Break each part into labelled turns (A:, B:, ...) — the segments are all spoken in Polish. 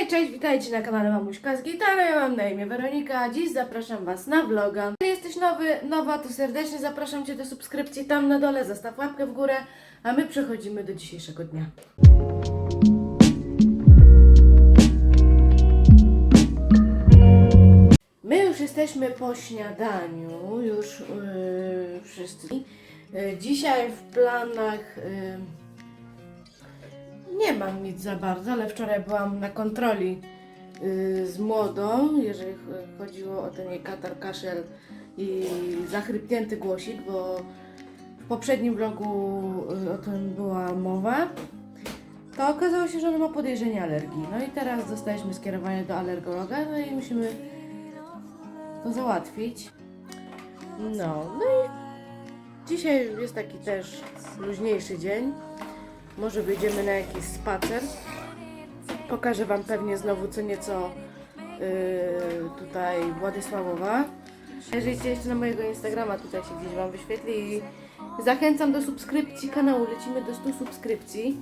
A: Hej, cześć, witajcie na kanale Mamuśka z Gitary. Ja mam na imię Weronika, a dziś zapraszam Was na vloga. Jeżeli jesteś nowy, nowa, to serdecznie zapraszam Cię do subskrypcji tam na dole. Zostaw łapkę w górę, a my przechodzimy do dzisiejszego dnia. My już jesteśmy po śniadaniu, już yy, wszyscy. Yy, dzisiaj w planach yy, nie mam nic za bardzo, ale wczoraj byłam na kontroli yy, z młodą, jeżeli ch- chodziło o ten jej katar, kaszel i zachrypnięty głosik, bo w poprzednim vlogu yy, o tym była mowa. To okazało się, że ona ma podejrzenie alergii. No i teraz dostaliśmy skierowanie do alergologa, no i musimy to załatwić. No, no i dzisiaj jest taki też luźniejszy dzień. Może wyjdziemy na jakiś spacer. Pokażę Wam pewnie znowu co nieco yy, tutaj Władysławowa. Idziecie jeszcze na mojego Instagrama, tutaj się gdzieś Wam wyświetli i zachęcam do subskrypcji kanału. Lecimy do 100 subskrypcji.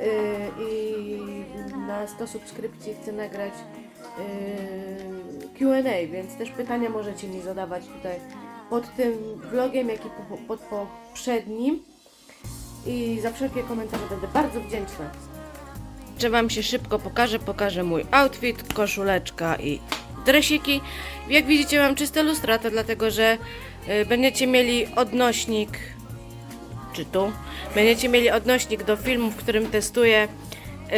A: Yy, i na 100 subskrypcji chcę nagrać yy, Q&A, więc też pytania możecie mi zadawać tutaj pod tym vlogiem, jak i po, pod poprzednim i za wszelkie komentarze będę bardzo wdzięczna. Że Wam się szybko pokażę, pokażę mój outfit, koszuleczka i dresiki. Jak widzicie mam czyste lustrata, dlatego że y, będziecie mieli odnośnik czy tu, będziecie mieli odnośnik do filmu, w którym testuję yy,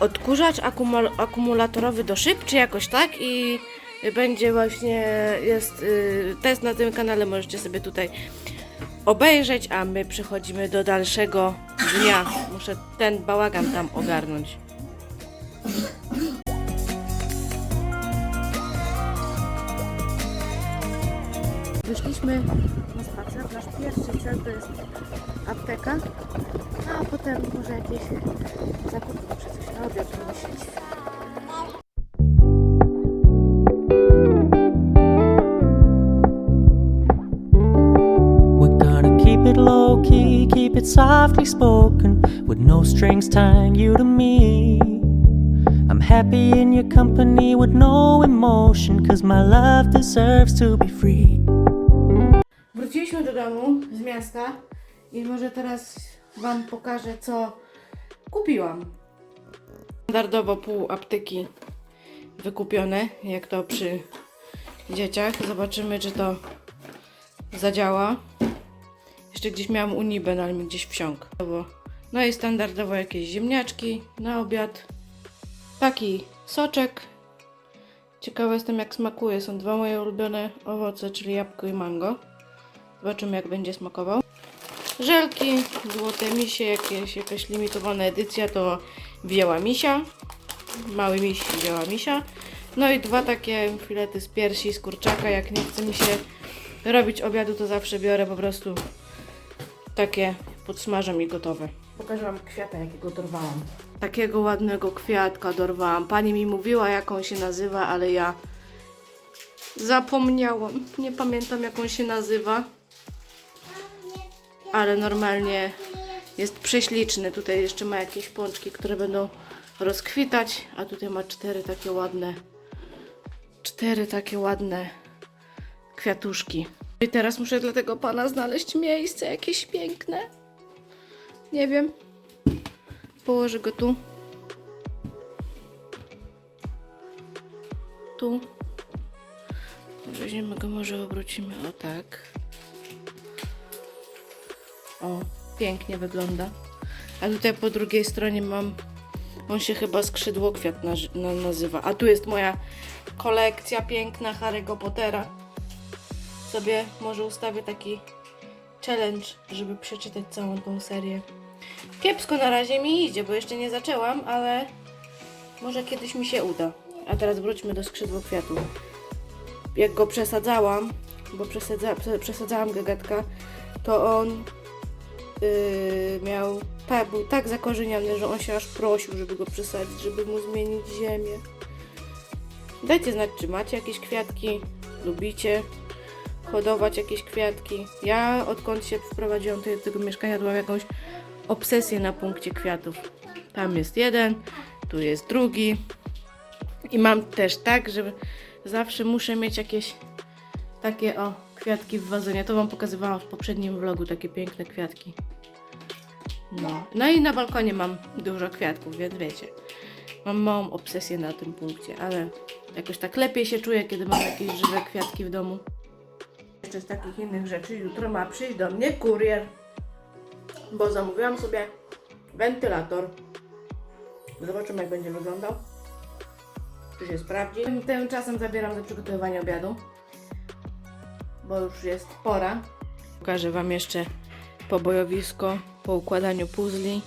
A: odkurzacz akumul- akumulatorowy do szyb, czy jakoś tak i będzie właśnie, jest yy, test na tym kanale, możecie sobie tutaj obejrzeć, a my przechodzimy do dalszego dnia. Muszę ten bałagan tam ogarnąć. Wyszliśmy na spacer. Nasz pierwszy cel to jest apteka, a potem może jakieś zakupy, muszę coś na obiad.
B: Low key, keep it softly spoken, with no strings tying you to me. I'm happy in your company with no emotion, cause my love deserves to be free.
A: Wróciliśmy do domu z miasta i może teraz Wam pokażę, co kupiłam. Standardowo pół apteki wykupione, jak to przy dzieciach. Zobaczymy, czy to zadziała. Jeszcze gdzieś miałam unibę, no ale mi gdzieś wsiąkł. No i standardowo jakieś ziemniaczki na obiad. Taki soczek. Ciekawa jestem jak smakuje. Są dwa moje ulubione owoce, czyli jabłko i mango. Zobaczymy jak będzie smakował. Żelki, złote misie, jakieś, jakaś limitowana edycja to wzięła misia. Mały miś wzięła misia. No i dwa takie filety z piersi, z kurczaka. Jak nie chce mi się robić obiadu, to zawsze biorę po prostu takie podsmażam i gotowe. Pokażę Wam kwiata, jakiego dorwałam. Takiego ładnego kwiatka dorwałam. Pani mi mówiła, jak on się nazywa, ale ja zapomniałam. Nie pamiętam, jak on się nazywa. Ale normalnie jest prześliczny. Tutaj jeszcze ma jakieś pączki, które będą rozkwitać. A tutaj ma cztery takie ładne, cztery takie ładne kwiatuszki. I teraz muszę dla tego pana znaleźć miejsce jakieś piękne. Nie wiem. Położę go tu. Tu. Weźmiemy go, może obrócimy o tak. O, pięknie wygląda. A tutaj po drugiej stronie mam, on się chyba skrzydłokwiat naż- na, nazywa. A tu jest moja kolekcja piękna Harry'ego Pottera. Sobie może ustawię taki challenge, żeby przeczytać całą tą serię. Kiepsko na razie mi idzie, bo jeszcze nie zaczęłam, ale może kiedyś mi się uda. A teraz wróćmy do skrzydłokwiatu. Jak go przesadzałam, bo przesadza, prze- przesadzałam gagatka, to on yy, miał, tak, był tak zakorzeniony, że on się aż prosił, żeby go przesadzić, żeby mu zmienić ziemię. Dajcie znać, czy macie jakieś kwiatki, lubicie hodować jakieś kwiatki. Ja odkąd się wprowadziłam do tego mieszkania, mam jakąś obsesję na punkcie kwiatów. Tam jest jeden, tu jest drugi. I mam też tak, że zawsze muszę mieć jakieś takie o kwiatki w wazonie. To Wam pokazywałam w poprzednim vlogu, takie piękne kwiatki. No. no i na balkonie mam dużo kwiatków, więc wiecie. Mam małą obsesję na tym punkcie, ale jakoś tak lepiej się czuję, kiedy mam jakieś żywe kwiatki w domu. Jeszcze z takich innych rzeczy, jutro ma przyjść do mnie kurier, bo zamówiłam sobie wentylator. Zobaczymy, jak będzie wyglądał. Czy się sprawdzi. Tym, tym czasem zabieram za przygotowywanie obiadu, bo już jest pora. Pokażę Wam jeszcze pobojowisko po układaniu puzli.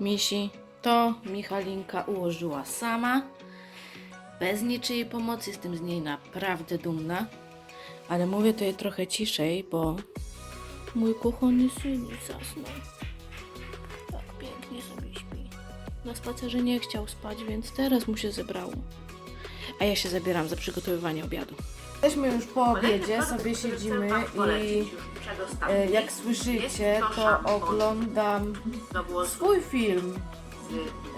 A: Misi to Michalinka ułożyła sama, bez niczyjej pomocy. Jestem z niej naprawdę dumna. Ale mówię to jej trochę ciszej, bo mój kochany syn zasnął. Tak pięknie sobie śpi. Na spacerze nie chciał spać, więc teraz mu się zebrało. A ja się zabieram za przygotowywanie obiadu. Jesteśmy już po obiedzie, sobie siedzimy i e, jak słyszycie, to oglądam swój film.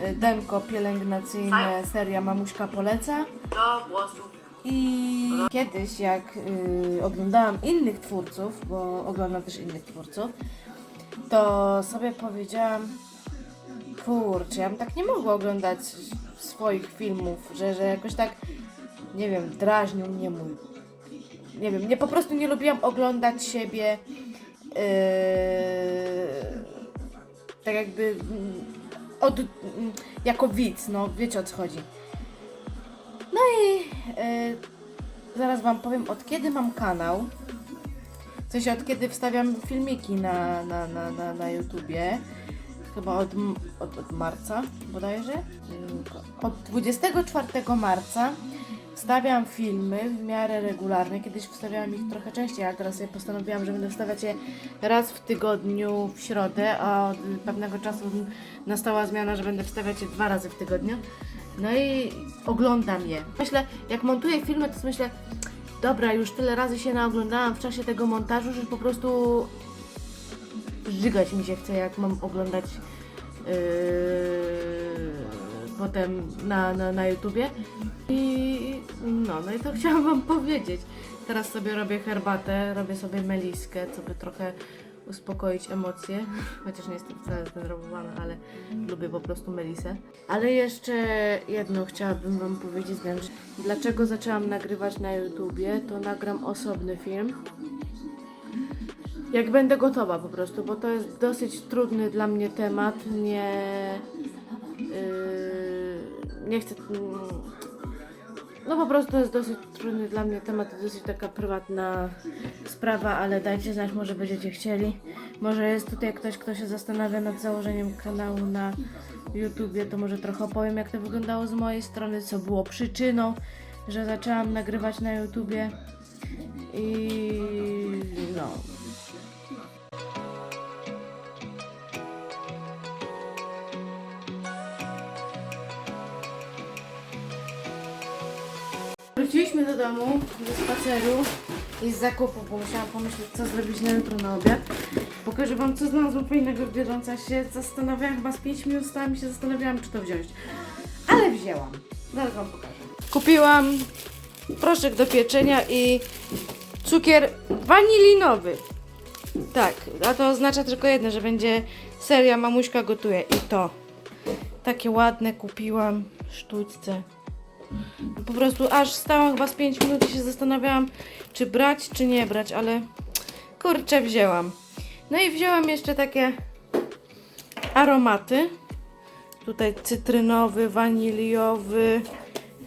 A: e, Demko pielęgnacyjne, seria Mamuśka poleca.
C: do włosów.
A: I kiedyś, jak y, oglądałam innych twórców, bo oglądam też innych twórców, to sobie powiedziałam, kurczę, ja bym tak nie mogła oglądać swoich filmów, że, że jakoś tak, nie wiem, drażnił mnie mój. Nie wiem, nie po prostu nie lubiłam oglądać siebie yy, tak jakby mm, od, mm, jako widz, no wiecie o co chodzi. No i e, zaraz Wam powiem, od kiedy mam kanał. W sensie, od kiedy wstawiam filmiki na, na, na, na, na YouTubie. Chyba od, od, od marca bodajże. Od 24 marca wstawiam filmy w miarę regularnie. Kiedyś wstawiałam ich trochę częściej, ale teraz sobie postanowiłam, że będę wstawiać je raz w tygodniu w środę, a od pewnego czasu nastała zmiana, że będę wstawiać je dwa razy w tygodniu. No i oglądam je. Myślę, jak montuję filmy, to myślę, dobra, już tyle razy się naoglądałam w czasie tego montażu, że po prostu żygać mi się chce, jak mam oglądać yy, potem na, na, na YouTubie. I no, no i to chciałam Wam powiedzieć. Teraz sobie robię herbatę, robię sobie meliskę, co by trochę uspokoić emocje. Chociaż nie jestem wcale zdenerwowana, ale lubię po prostu melisę. Ale jeszcze jedno chciałabym Wam powiedzieć, dlaczego zaczęłam nagrywać na YouTubie, to nagram osobny film. Jak będę gotowa po prostu, bo to jest dosyć trudny dla mnie temat. Nie. Yy, nie chcę. mm, No po prostu to jest dosyć trudny dla mnie temat, to dosyć taka prywatna sprawa, ale dajcie znać, może będziecie chcieli. Może jest tutaj ktoś, kto się zastanawia nad założeniem kanału na YouTubie, to może trochę opowiem, jak to wyglądało z mojej strony, co było przyczyną, że zaczęłam nagrywać na YouTubie. I no, Wróciliśmy do domu ze spaceru i z zakupów, bo musiałam pomyśleć, co zrobić na jutro na obiad. Pokażę Wam, co znalazłam fajnego w Biedronce. Się zastanawiałam, chyba z 5 minut stałam się zastanawiałam, czy to wziąć. Ale wzięłam. Zaraz Wam pokażę. Kupiłam proszek do pieczenia i cukier wanilinowy. Tak, a to oznacza tylko jedno, że będzie seria Mamuśka gotuje i to. Takie ładne kupiłam sztućce. Po prostu aż stałam chyba z 5 minut i się zastanawiałam, czy brać, czy nie brać, ale kurczę, wzięłam. No i wzięłam jeszcze takie aromaty. Tutaj cytrynowy, waniliowy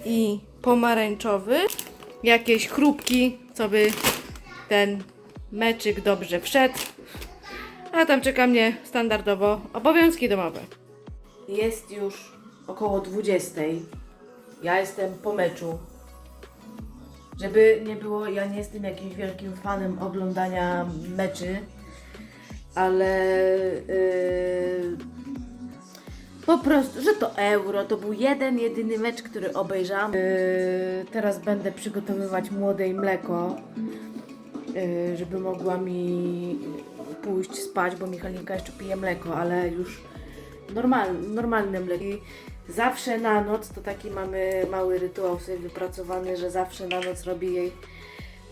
A: i pomarańczowy. Jakieś chrupki, co by ten meczyk dobrze wszedł. A tam czeka mnie standardowo obowiązki domowe. Jest już około 20. Ja jestem po meczu. Żeby nie było, ja nie jestem jakimś wielkim fanem oglądania meczy, ale yy, po prostu, że to euro, to był jeden, jedyny mecz, który obejrzałam. Yy, teraz będę przygotowywać młodej mleko, yy, żeby mogła mi pójść spać, bo Michalinka jeszcze pije mleko, ale już normalny, normalne mleko. Zawsze na noc, to taki mamy mały rytuał sobie wypracowany, że zawsze na noc robię jej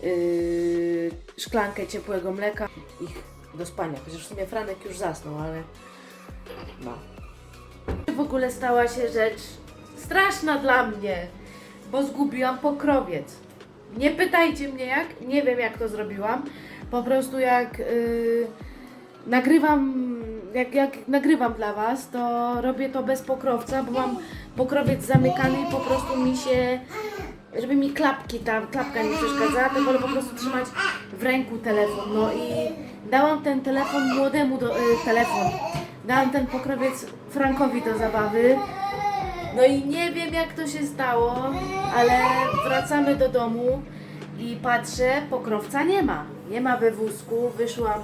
A: yy, szklankę ciepłego mleka ich do spania. Chociaż w sumie Franek już zasnął, ale no. W ogóle stała się rzecz straszna dla mnie, bo zgubiłam pokrowiec. Nie pytajcie mnie jak, nie wiem jak to zrobiłam. Po prostu jak yy, nagrywam, jak, jak nagrywam dla Was, to robię to bez pokrowca, bo mam pokrowiec zamykany i po prostu mi się, żeby mi klapki, ta klapka nie przeszkadzała, to wolę po prostu trzymać w ręku telefon. No i dałam ten telefon młodemu, do, y, telefon, dałam ten pokrowiec Frankowi do zabawy. No i nie wiem jak to się stało, ale wracamy do domu i patrzę, pokrowca nie ma. Nie ma we wózku, wyszłam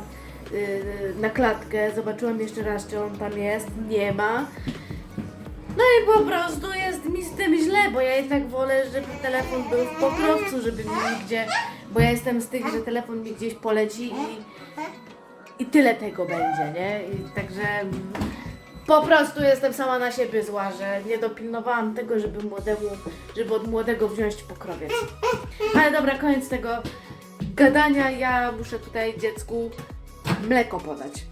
A: na klatkę, zobaczyłam jeszcze raz, czy on tam jest, nie ma. No i po prostu jest mi z tym źle, bo ja jednak wolę, żeby telefon był w pokrowcu, żeby mi nigdzie, bo ja jestem z tych, że telefon mi gdzieś poleci i, i tyle tego będzie, nie? I także po prostu jestem sama na siebie zła, że nie dopilnowałam tego, żeby młodemu, żeby od młodego wziąć pokrowiec. Ale dobra, koniec tego gadania, ja muszę tutaj dziecku mleko podać.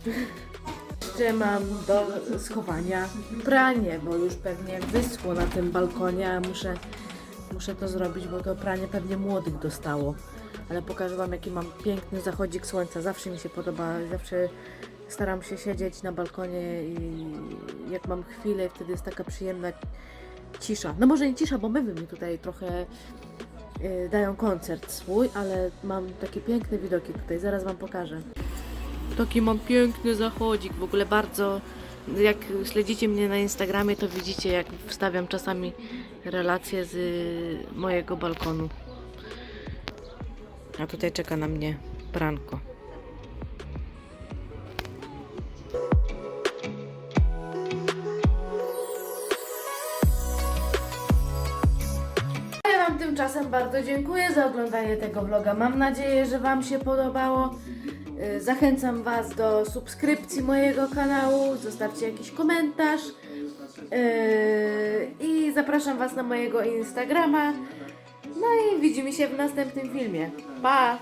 A: Jeszcze mam do schowania pranie, bo już pewnie wyschło na tym balkonie, a muszę, muszę to zrobić, bo to pranie pewnie młodych dostało. Ale pokażę Wam, jaki mam piękny zachodzik słońca. Zawsze mi się podoba, zawsze staram się siedzieć na balkonie i jak mam chwilę, wtedy jest taka przyjemna cisza. No może nie cisza, bo mywy mi tutaj trochę y, dają koncert swój, ale mam takie piękne widoki tutaj. Zaraz Wam pokażę. Taki mam piękny zachodzik, w ogóle bardzo. Jak śledzicie mnie na Instagramie, to widzicie, jak wstawiam czasami relacje z y, mojego balkonu. A tutaj czeka na mnie pranko. Tymczasem bardzo dziękuję za oglądanie tego vloga. Mam nadzieję, że Wam się podobało. Y, Zachęcam Was do subskrypcji mojego kanału. Zostawcie jakiś komentarz. Yy, I zapraszam Was na mojego Instagrama. No i widzimy się w następnym filmie. Pa!